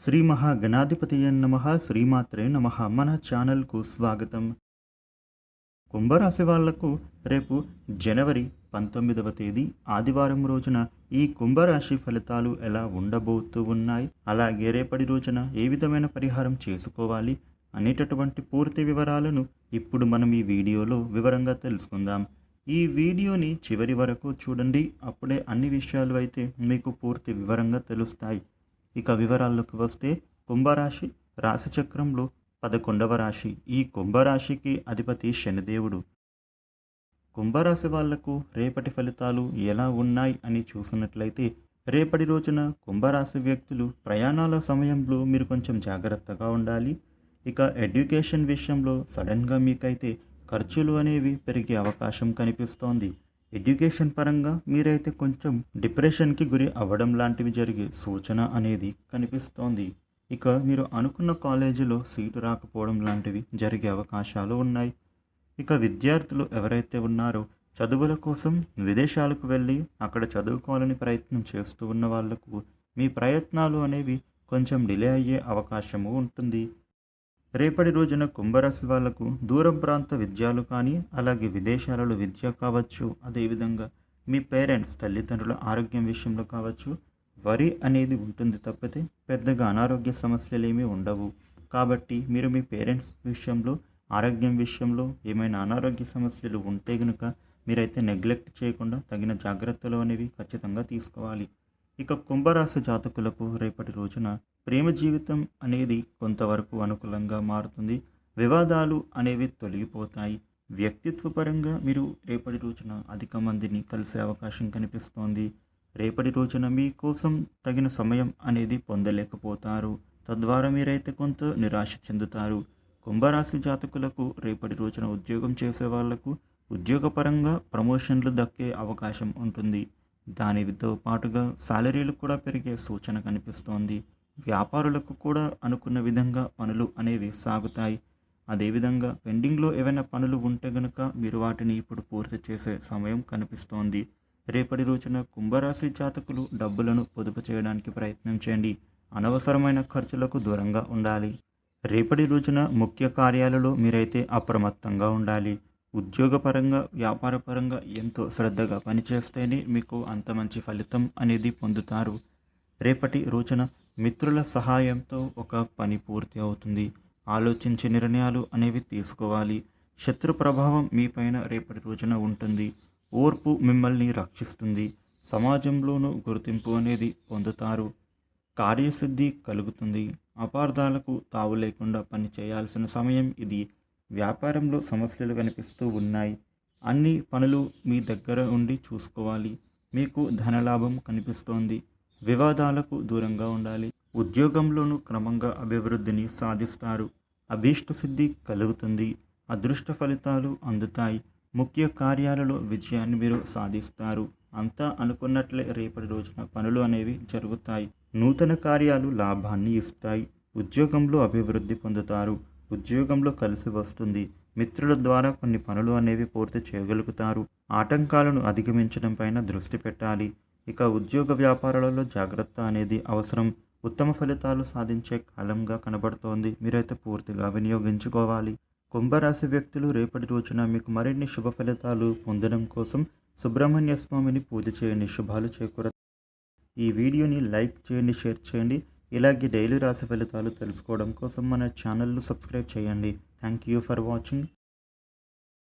శ్రీ మహాగణాధిపతియ నమ శ్రీమాత్రే నమ. మన ఛానల్కు స్వాగతం. కుంభరాశి వాళ్ళకు రేపు జనవరి పంతొమ్మిదవ తేదీ ఆదివారం రోజున ఈ కుంభరాశి ఫలితాలు ఎలా ఉండబోతూ ఉన్నాయి అలాగే రేపటి రోజున ఏ విధమైన పరిహారం చేసుకోవాలి అనేటటువంటి పూర్తి వివరాలను ఇప్పుడు మనం ఈ వీడియోలో వివరంగా తెలుసుకుందాం. ఈ వీడియోని చివరి వరకు చూడండి అప్పుడే అన్ని విషయాలు అయితే మీకు పూర్తి వివరంగా తెలుస్తాయి. ఇక వివరాల్లోకి వస్తే కుంభరాశి రాశిచక్రంలో పదకొండవ రాశి. ఈ కుంభరాశికి అధిపతి శనిదేవుడు. కుంభరాశి వాళ్ళకు రేపటి ఫలితాలు ఎలా ఉన్నాయి అని చూసినట్లయితే రేపటి రోజున కుంభరాశి వ్యక్తులు ప్రయాణాల సమయంలో మీరు కొంచెం జాగ్రత్తగా ఉండాలి. ఇక ఎడ్యుకేషన్ విషయంలో సడన్గా మీకైతే ఖర్చులు అనేవి పెరిగే అవకాశం కనిపిస్తోంది. ఎడ్యుకేషన్ పరంగా మీరైతే కొంచెం డిప్రెషన్కి గురి అవ్వడం లాంటివి జరిగే సూచన అనేది కనిపిస్తోంది. ఇక మీరు అనుకున్న కాలేజీలో సీటు రాకపోవడం లాంటివి జరిగే అవకాశాలు ఉన్నాయి. ఇక విద్యార్థులు ఎవరైతే ఉన్నారో చదువుల కోసం విదేశాలకు వెళ్ళి అక్కడ చదువుకోవాలని ప్రయత్నం చేస్తూ ఉన్న వాళ్ళకు మీ ప్రయత్నాలు అనేవి కొంచెం డిలే అయ్యే అవకాశము ఉంటుంది. రేపటి రోజున కుంభరాశి వాళ్ళకు దూర ప్రాంత విద్యలు కానీ అలాగే విదేశాలలో విద్య కావచ్చు. అదేవిధంగా మీ పేరెంట్స్ తల్లిదండ్రుల ఆరోగ్యం విషయంలో కావచ్చు. వరి అనేది ఉంటుంది తప్పితే పెద్దగా అనారోగ్య సమస్యలు ఏమీ ఉండవు. కాబట్టి మీరు మీ పేరెంట్స్ విషయంలో ఆరోగ్యం విషయంలో ఏమైనా అనారోగ్య సమస్యలు ఉంటే గనుక మీరైతే నెగ్లెక్ట్ చేయకుండా తగిన జాగ్రత్తలు అనేవి ఖచ్చితంగా తీసుకోవాలి. ఇక కుంభరాశి జాతకులకు రేపటి రోజున ప్రేమ జీవితం అనేది కొంతవరకు అనుకూలంగా మారుతుంది. వివాదాలు అనేవి తొలగిపోతాయి. వ్యక్తిత్వపరంగా మీరు రేపటి రోజున అధిక మందిని కలిసే అవకాశం కనిపిస్తోంది. రేపటి రోజున మీకోసం తగిన సమయం అనేది పొందలేకపోతారు. తద్వారా మీరైతే కొంత నిరాశ చెందుతారు. కుంభరాశి జాతకులకు రేపటి రోజున ఉద్యోగం చేసే వాళ్ళకు ఉద్యోగపరంగా ప్రమోషన్లు దక్కే అవకాశం ఉంటుంది. దానితో పాటుగా శాలరీలు కూడా పెరిగే సూచన కనిపిస్తోంది. వ్యాపారులకు కూడా అనుకున్న విధంగా పనులు అనేవి సాగుతాయి. అదేవిధంగా పెండింగ్లో ఏవైనా పనులు ఉంటే గనుక మీరు వాటిని ఇప్పుడు పూర్తి చేసే సమయం కనిపిస్తోంది. రేపటి రోజున కుంభరాశి జాతకులు డబ్బులను పొదుపు చేయడానికి ప్రయత్నం చేయండి. అనవసరమైన ఖర్చులకు దూరంగా ఉండాలి. రేపటి రోజున ముఖ్య కార్యాలలో మీరైతే అప్రమత్తంగా ఉండాలి. ఉద్యోగపరంగా వ్యాపారపరంగా ఎంతో శ్రద్ధగా పనిచేస్తేనే మీకు అంత మంచి ఫలితం అనేది పొందుతారు. రేపటి రోజున మిత్రుల సహాయంతో ఒక పని పూర్తి అవుతుంది. ఆలోచించే నిర్ణయాలు అనేవి తీసుకోవాలి. శత్రు ప్రభావం మీపైన రేపటి రోజున ఉంటుంది. ఓర్పు మిమ్మల్ని రక్షిస్తుంది. సమాజంలోనూ గుర్తింపు అనేది పొందుతారు. కార్యసిద్ధి కలుగుతుంది. అపార్థాలకు తావు లేకుండా పని చేయాల్సిన సమయం ఇది. వ్యాపారంలో సమస్యలు కనిపిస్తూ ఉన్నాయి. అన్ని పనులు మీ దగ్గర ఉండి చూసుకోవాలి. మీకు ధనలాభం కనిపిస్తోంది. వివాదాలకు దూరంగా ఉండాలి. ఉద్యోగంలోనూ క్రమంగా అభివృద్ధిని సాధిస్తారు. అభీష్ట సిద్ధి కలుగుతుంది. అదృష్ట ఫలితాలు అందుతాయి. ముఖ్య కార్యాలలో విజయాన్ని మీరు సాధిస్తారు. అంతా అనుకున్నట్లే రేపటి రోజున పనులు అనేవి జరుగుతాయి. నూతన కార్యాలు లాభాన్ని ఇస్తాయి. ఉద్యోగంలో అభివృద్ధి పొందుతారు. ఉద్యోగంలో కలిసి వస్తుంది. మిత్రుల ద్వారా కొన్ని పనులు అనేవి పూర్తి చేయగలుగుతారు. ఆటంకాలను అధిగమించడం పైన దృష్టి పెట్టాలి. ఇక ఉద్యోగ వ్యాపారాలలో జాగ్రత్త అనేది అవసరం. ఉత్తమ ఫలితాలు సాధించే కాలంగా కనబడుతోంది. మీరైతే పూర్తిగా వినియోగించుకోవాలి. కుంభరాశి వ్యక్తులు రేపటి రోజున మీకు మరిన్ని శుభ ఫలితాలు పొందడం కోసం సుబ్రహ్మణ్య స్వామిని పూజ చేయండి. శుభాలు చేకూర. ఈ వీడియోని లైక్ చేయండి షేర్ చేయండి. ఇలాగే డైలీ రాశి ఫలితాలు తెలుసుకోవడం కోసం మన ఛానల్ను సబ్స్క్రైబ్ చేయండి. Thank you for watching.